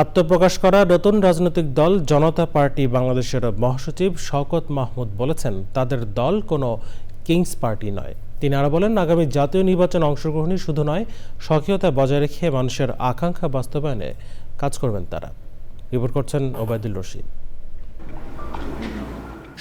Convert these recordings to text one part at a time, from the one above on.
আত্মপ্রকাশ করা নতুন রাজনৈতিক দল জনতা পার্টি বাংলাদেশের মহাসচিব শওকত মাহমুদ বলেছেন, তাদের দল কোনো কিংস পার্টি নয়। তিনি আরও বলেন, আগামী জাতীয় নির্বাচন অংশগ্রহণই শুধু নয়, স্বকীয়তা বজায় রেখে মানুষের আকাঙ্ক্ষা বাস্তবায়নে কাজ করবেন তারা। রিপোর্ট করছেন ওবায়দুল রশিদ।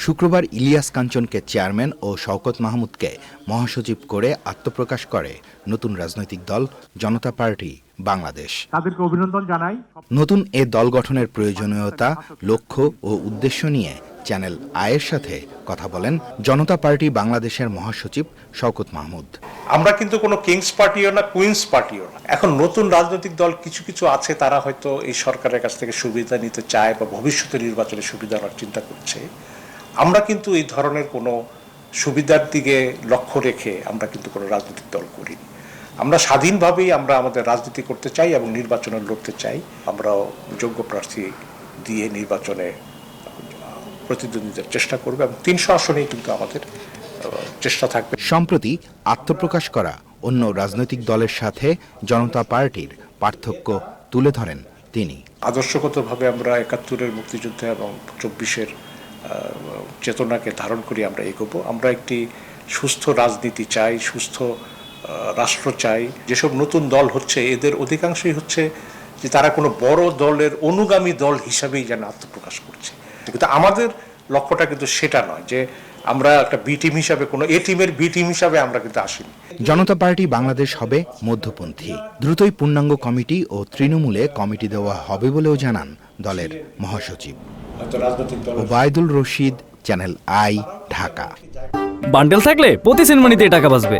শুক্রবার ইলিয়াস কাঞ্চনকে চেয়ারম্যান ও শওকত মাহমুদকে মহাসচিব করে আত্মপ্রকাশ করে নতুন রাজনৈতিক দল জনতা পার্টি। বাংলাদেশ। তাদেরকে অভিনন্দন জানাই। নতুন এ দল গঠনের প্রয়োজনীয়তা লক্ষ্য ও উদ্দেশ্য নিয়ে চ্যানেল আয়ের সাথে কথা বলেন জনতা পার্টি বাংলাদেশের মহাসচিব শওকত মাহমুদ। আমরা কিন্তু কোনো কিংস পার্টিও না কুইন্স পার্টিও না। এখন নতুন রাজনৈতিক দল কিছু কিছু আছে তারা হয়তো এই সরকারের কাছ থেকে সুবিধা নিতে চায় বা ভবিষ্যতে নির্বাচনে সুবিধা নেওয়ার চিন্তা করছে। আমরা কিন্তু এই ধরনের কোনো সুবিধার দিকে লক্ষ্য রেখে আমরা কিন্তু কোনো রাজনৈতিক দল করিনি। আমরা স্বাধীনভাবেই আমরা আমাদের রাজনীতি করতে চাই এবং নির্বাচনে লড়তে চাই। আমরাও যোগ্য প্রার্থী দিয়ে নির্বাচনে প্রতিদ্বন্দ্বিতার চেষ্টা করবে এবং তিনশো আসনেই কিন্তু আমাদের চেষ্টা থাকবে। সম্প্রতি আত্মপ্রকাশ করা অন্য রাজনৈতিক দলের সাথে জনতা পার্টির পার্থক্য তুলে ধরেন তিনি। আদর্শগতভাবে আমরা একাত্তরের মুক্তিযুদ্ধে এবং চব্বিশের চেতনাকে ধারণ করি আমরা এগোবো। আমরা একটি সুস্থ রাজনীতি চাই সুস্থ রাষ্ট্র চাই যেসব নতুন দল হচ্ছে এদের অধিকাংশই হচ্ছে যে তারা কোনো বড় দলের অনুগামী দল হিসাবেই যেন আত্মপ্রকাশ করছে। কিন্তু আমাদের লক্ষ্যটা কিন্তু সেটা নয় যে আমরা একটা বি টিম হিসাবে কোনো এ টিমের বি টিম হিসাবে আমরা কিন্তু আসিনি। জনতা পার্টি বাংলাদেশ হবে মধ্যপন্থী। দ্রুতই পূর্ণাঙ্গ কমিটি ও তৃণমূলে কমিটি দেওয়া হবে বলেও জানান দলের মহাসচিব। Obaidul Rashid channel I Dhaka. Bundle থাকলে প্রতি সিনেমানিতে টাকা বাঁচবে।